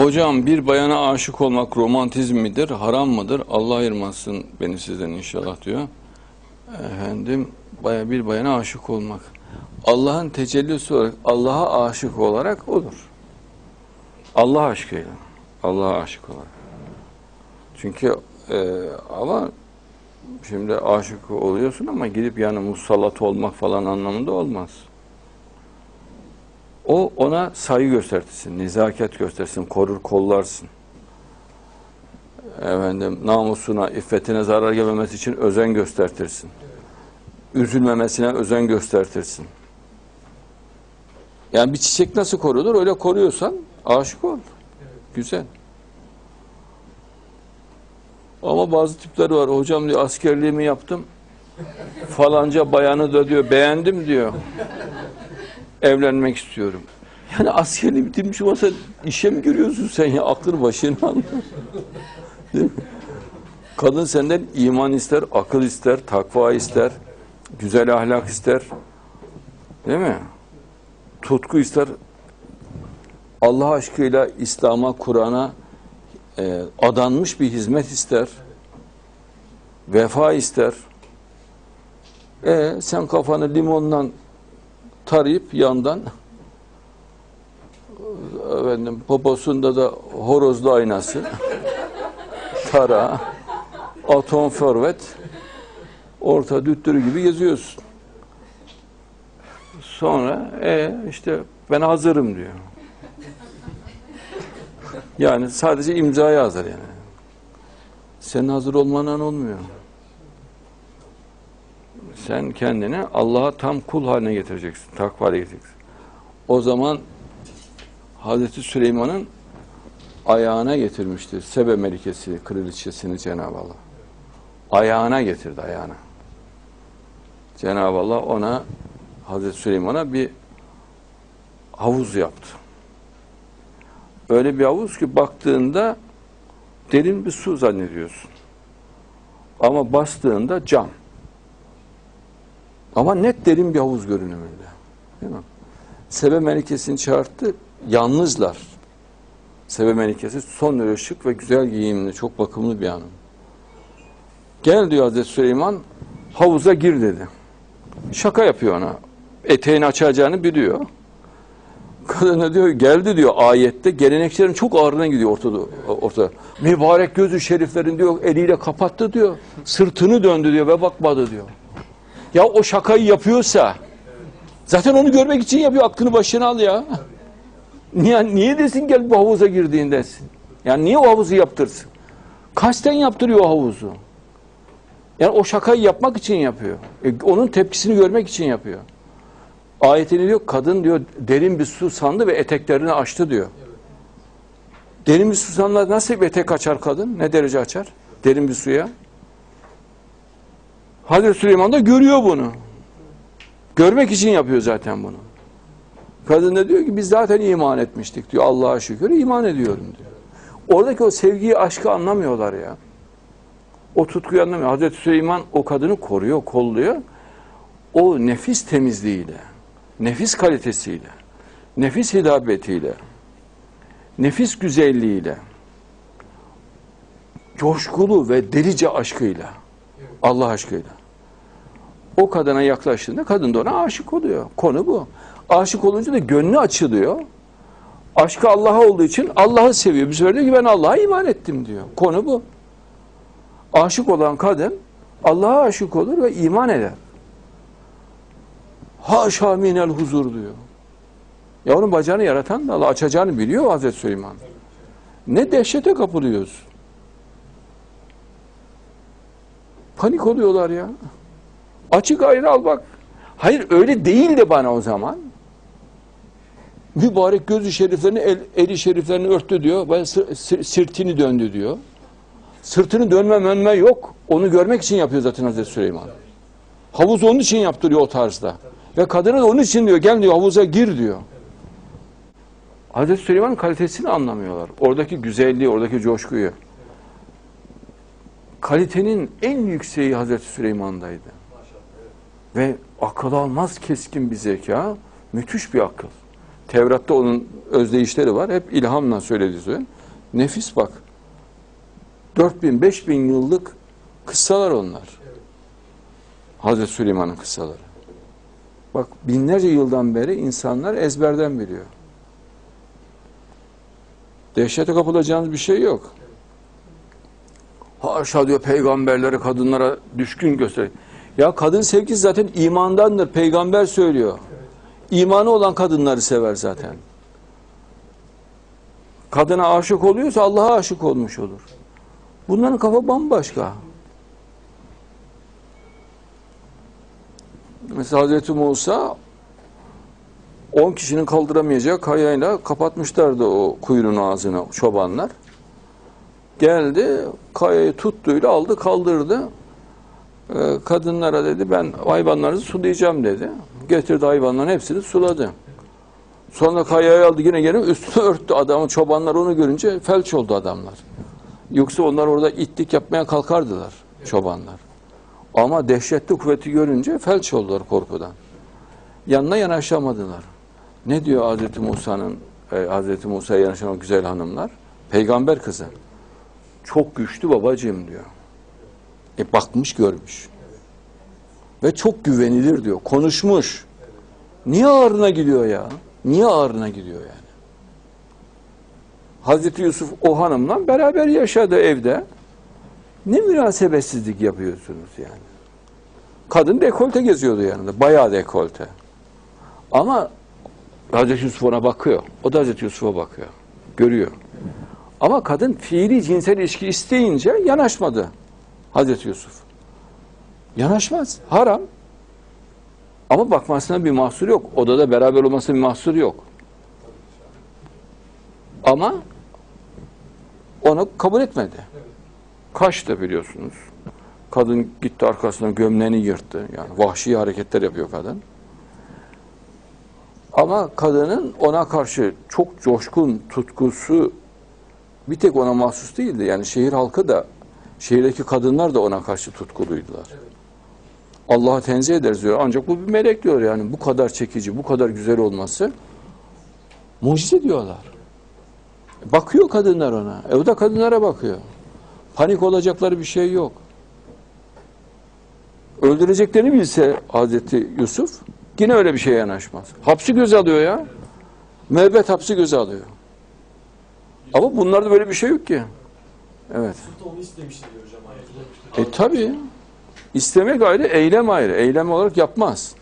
Hocam bir bayana aşık olmak romantizm midir, haram mıdır? Allah ayırmasın beni sizden inşallah diyor. Efendim baya bir bayana aşık olmak. Allah'ın tecellisi olarak Allah'a aşık olarak olur. Allah aşkıyla. Allah'a aşık olarak. Çünkü e, ama şimdi aşık oluyorsun ama gidip yani musallat olmak falan anlamında olmaz. O ona saygı göstersin, nezaket göstersin, korur kollarsın. Efendim namusuna, iffetine zarar gelmemesi için özen göstertirsin. Üzülmemesine özen göstertirsin. Yani bir çiçek nasıl korunur öyle koruyorsan aşık ol. Güzel. Ama bazı tipler var. Hocam diyor askerliğimi yaptım. Falanca bayanı da diyor beğendim diyor evlenmek istiyorum. Yani askerliği bitirmiş olsa işe mi görüyorsun sen ya? Aklını başına? Kadın senden iman ister, akıl ister, takva ister, güzel ahlak ister. Değil mi? Tutku ister. Allah aşkıyla İslam'a, Kur'an'a e, adanmış bir hizmet ister. Vefa ister. E sen kafanı limondan tarayıp yandan efendim poposunda da horozlu aynası tara atom forvet orta düttürü gibi geziyorsun. Sonra e işte ben hazırım diyor. Yani sadece imzaya hazır yani. Senin hazır olmanan olmuyor. Sen kendini Allah'a tam kul haline getireceksin, takva haline getireceksin. O zaman Hazreti Süleyman'ın ayağına getirmiştir. Sebe melikesi, kraliçesini Cenab-ı Allah. Ayağına getirdi, ayağına. Cenab-ı Allah ona, Hazreti Süleyman'a bir havuz yaptı. Öyle bir havuz ki baktığında derin bir su zannediyorsun. Ama bastığında cam. Ama net derin bir havuz görünümünde. Değil mi? Sebe Melikesi'ni çağırttı. Yalnızlar. Sebe Melikesi son derece şık ve güzel giyimli, çok bakımlı bir hanım. Gel diyor Hazreti Süleyman, havuza gir dedi. Şaka yapıyor ona. Eteğini açacağını biliyor. Kadına diyor geldi diyor ayette geleneklerin çok ağrına gidiyor ortada. ortada. Mübarek gözü şeriflerin diyor eliyle kapattı diyor. Sırtını döndü diyor ve bakmadı diyor. Ya o şakayı yapıyorsa zaten onu görmek için yapıyor. Aklını başına al ya. Niye, niye desin gel bu havuza girdiğin desin. Yani niye o havuzu yaptırsın? Kasten yaptırıyor o havuzu. Yani o şakayı yapmak için yapıyor. E, onun tepkisini görmek için yapıyor. Ayetini diyor kadın diyor derin bir su sandı ve eteklerini açtı diyor. Derin bir su sandı nasıl bir etek açar kadın? Ne derece açar? Derin bir suya. Hazreti Süleyman da görüyor bunu. Görmek için yapıyor zaten bunu. Kadın da diyor ki biz zaten iman etmiştik diyor. Allah'a şükür iman ediyorum diyor. Oradaki o sevgiyi, aşkı anlamıyorlar ya. O tutkuyu anlamıyor. Hazreti Süleyman o kadını koruyor, kolluyor. O nefis temizliğiyle, nefis kalitesiyle, nefis hidabetiyle, nefis güzelliğiyle, coşkulu ve delice aşkıyla, Allah aşkıyla. O kadına yaklaştığında kadın da ona aşık oluyor. Konu bu. Aşık olunca da gönlü açılıyor. Aşkı Allah'a olduğu için Allah'ı seviyor. Bir diyor ki ben Allah'a iman ettim diyor. Konu bu. Aşık olan kadın Allah'a aşık olur ve iman eder. Haşa minel huzur diyor. Ya onun bacağını yaratan da Allah açacağını biliyor Hazreti Süleyman. Ne dehşete kapılıyoruz. Panik oluyorlar ya. Açık ayrı al bak. Hayır öyle değil de bana o zaman. Mübarek gözü şeriflerini, el, eli şeriflerini örttü diyor. Ben sırtını döndü diyor. Sırtını dönme mönme yok. Onu görmek için yapıyor zaten Hazreti Süleyman. Havuz onun için yaptırıyor o tarzda. Ve kadına da onun için diyor gel diyor havuza gir diyor. Hazreti Süleyman'ın kalitesini anlamıyorlar. Oradaki güzelliği, oradaki coşkuyu. Kalitenin en yükseği Hazreti Süleyman'daydı. Ve akıl almaz keskin bir zeka, müthiş bir akıl. Tevrat'ta onun özdeyişleri var. Hep ilhamla söylediği söylüyor. Nefis bak. 4000 5000 yıllık kıssalar onlar. Hazreti Süleyman'ın kıssaları. Bak binlerce yıldan beri insanlar ezberden biliyor. Dehşete kapılacağınız bir şey yok. Haşa diyor peygamberleri kadınlara düşkün göster. Ya kadın sevgisi zaten imandandır. Peygamber söylüyor. İmanı olan kadınları sever zaten. Kadına aşık oluyorsa Allah'a aşık olmuş olur. Bunların kafa bambaşka. Mesela Hazreti Musa 10 kişinin kaldıramayacağı kayayla kapatmışlardı o kuyunun ağzını çobanlar. Geldi, kayayı tuttuyla aldı kaldırdı. Ee, kadınlara dedi ben hayvanlarınızı sulayacağım dedi. Getirdi hayvanların hepsini suladı. Sonra kayayı aldı yine gene üstünü örttü adamı çobanlar onu görünce felç oldu adamlar. Yoksa onlar orada itlik yapmaya kalkardılar çobanlar. Ama dehşetli kuvveti görünce felç oldular korkudan. Yanına yanaşamadılar. Ne diyor Hazreti Musa'nın e, Hazreti Musa'ya yanaşan o güzel hanımlar? Peygamber kızı. Çok güçlü babacığım diyor. E bakmış görmüş. Ve çok güvenilir diyor. Konuşmuş. Niye ağrına gidiyor ya? Niye ağrına gidiyor yani? Hazreti Yusuf o hanımla beraber yaşadı evde. Ne münasebetsizlik yapıyorsunuz yani? Kadın dekolte geziyordu yanında. Bayağı dekolte. Ama Hazreti Yusuf ona bakıyor. O da Hazreti Yusuf'a bakıyor. Görüyor. Ama kadın fiili cinsel ilişki isteyince yanaşmadı Hazreti Yusuf. Yanaşmaz. Haram. Ama bakmasına bir mahsur yok. Odada beraber olmasına bir mahsur yok. Ama onu kabul etmedi. Kaçtı biliyorsunuz. Kadın gitti arkasından gömleğini yırttı. Yani vahşi hareketler yapıyor kadın. Ama kadının ona karşı çok coşkun tutkusu bir tek ona mahsus değildi. Yani şehir halkı da, şehirdeki kadınlar da ona karşı tutkuluydular. Allah'a tenzih ederiz diyor. Ancak bu bir melek diyor yani. Bu kadar çekici, bu kadar güzel olması mucize diyorlar. Bakıyor kadınlar ona. E o da kadınlara bakıyor. Panik olacakları bir şey yok. Öldüreceklerini bilse Hazreti Yusuf yine öyle bir şeye yanaşmaz. Hapsi göze alıyor ya. Müebbet hapsi göze alıyor. Ama bunlarda böyle bir şey yok ki. Evet. Da onu istemişti diyor hocam. E tabi. İstemek ayrı, eylem ayrı. Eylem olarak yapmaz.